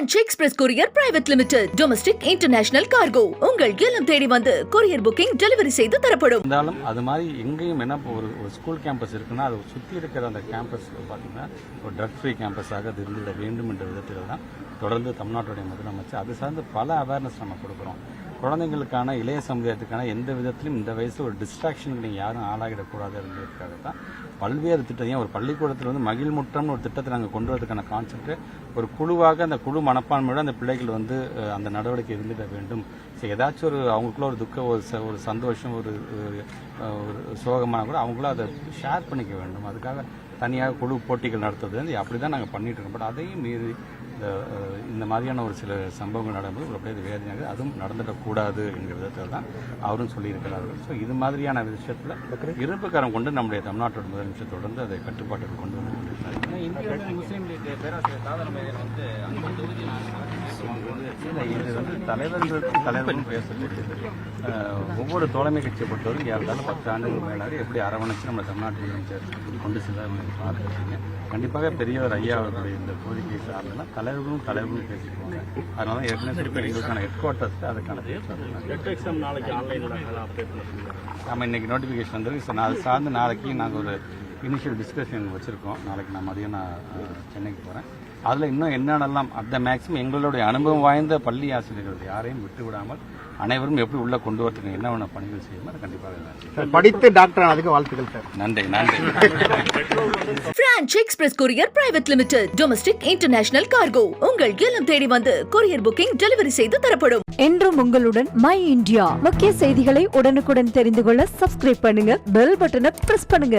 Branch express courier private limited domestic international cargo உங்கள் இல்லம் தேடி வந்து கொரியர் புக்கிங் டெலிவரி செய்து தரப்படும். இருந்தாலும் அது மாதிரி எங்கேயும் என்ன ஒரு ஒரு ஸ்கூல் கேம்பஸ் இருக்குன்னா அதை சுற்றி இருக்கிற அந்த கேம்பஸ் பார்த்தீங்கன்னா ஒரு ட்ரக் ஃப்ரீ கேம்பஸாக அது இருந்துவிட வேண்டும் என்ற விதத்தில் தான் தொடர்ந்து தமிழ்நாட்டுடைய முதலமைச்சர் அது சார்ந்து பல அவேர்னஸ் நம்ம கொடுக்குறோம். குழந்தைங்களுக்கான இளைய சமுதாயத்துக்கான எந்த விதத்திலும் இந்த வயசில் ஒரு டிஸ்ட்ராக்ஷனுக்கு நீங்கள் யாரும் ஆளாகிடக்கூடாது என்பதற்காக தான் பல்வேறு திட்டம் ஏன் ஒரு பள்ளிக்கூடத்தில் வந்து மகிழ் முற்றம்னு ஒரு திட்டத்தை நாங்கள் கொண்டு வரதுக்கான கான்செப்ட் ஒரு குழுவாக அந்த குழு மனப்பான்மையோட அந்த பிள்ளைகள் வந்து அந்த நடவடிக்கை இருந்துட வேண்டும். ஸோ ஏதாச்சும் ஒரு அவங்களுக்குள்ள ஒரு துக்கம் ஒரு ச- ஒரு சந்தோஷம் ஒரு ஒரு, ஒரு சோகமான கூட அவங்களும் அதை ஷேர் பண்ணிக்க வேண்டும். அதுக்காக தனியாக குழு போட்டிகள் நடத்துறது வந்து அப்படி தான் நாங்கள் பண்ணிட்டு இருக்கோம். பட் அதையும் மீறி இந்த மாதிரியான ஒரு சில சம்பவங்கள் நடக்கும்போது ஒரு அப்படியே வேதனையாக அதுவும் நடந்துடக்கூடாது என்கிற விதத்தில் தான் அவரும் சொல்லியிருக்கிறார்கள். ஸோ இது மாதிரியான விஷயத்தில் இருப்புக்கரம் கொண்டு நம்முடைய தமிழ்நாட்டோட முதலமைச்சர் தொடர்ந்து அதை கட்டுப்பாட்டுக்கு கொண்டு வந்து கொண்டிருக்கிறார் முஸ்லீம் லீக் பேராசிரியர் வந்து அந்த இது வந்து தலைவர்களுக்கும் தலைவரும் பேசக்கூடியது. ஒவ்வொரு தோழமை கட்சியை பொறுத்தவரைக்கும் யாருந்தாலும் பத்து ஆண்டுகள் மேலாக எப்படி அரவணைச்சு நம்ம தமிழ்நாட்டு முதலமைச்சர் கொண்டு செல்ல பார்த்துருக்கீங்க. கண்டிப்பாக பெரியவர் ஐயா அவர்களுடைய இந்த கோரிக்கை சார்ந்தனா தலைவர்களும் தலைவர்களும் பேசிக்குவாங்க. அதனால தான் ஏற்கனவே எங்களுக்கான ஹெட் குவார்ட்டர்ஸ் அதுக்கான எக்ஸாம் நாளைக்கு ஆன்லைனில் நம்ம இன்னைக்கு நோட்டிஃபிகேஷன் வந்திருக்கு ஸோ நான் அது சார்ந்து நாளைக்கு நாங்கள் ஒரு இனிஷியல் டிஸ்கஷன் வச்சுருக்கோம். நாளைக்கு நான் மதியம் நான் சென்னைக்கு போகிறேன் அதில் இன்னும் என்னென்னலாம் அந்த மேக்ஸிமம் எங்களுடைய அனுபவம் வாய்ந்த பள்ளி ஆசிரியர்கள் யாரையும் விட்டு விடாமல் அனைவரும் எப்படி உள்ளே கொண்டு வரதுக்கு என்ன வேணும் பணிகள் செய்யுமோ அதை கண்டிப்பாக படித்து டாக்டர் ஆனதுக்கு வாழ்த்துக்கள் சார். நன்றி நன்றி. Branch express courier private limited domestic international cargo உங்கள் இல்லம் தேடி வந்து கொரியர் புக்கிங் டெலிவரி செய்து தரப்படும். என்றும் உங்களுடன் மை இந்தியா முக்கிய செய்திகளை உடனுக்குடன் தெரிந்து கொள்ள சப்ஸ்கிரைப் பண்ணுங்க பெல் பட்டனை பிரஸ் பண்ணுங்க.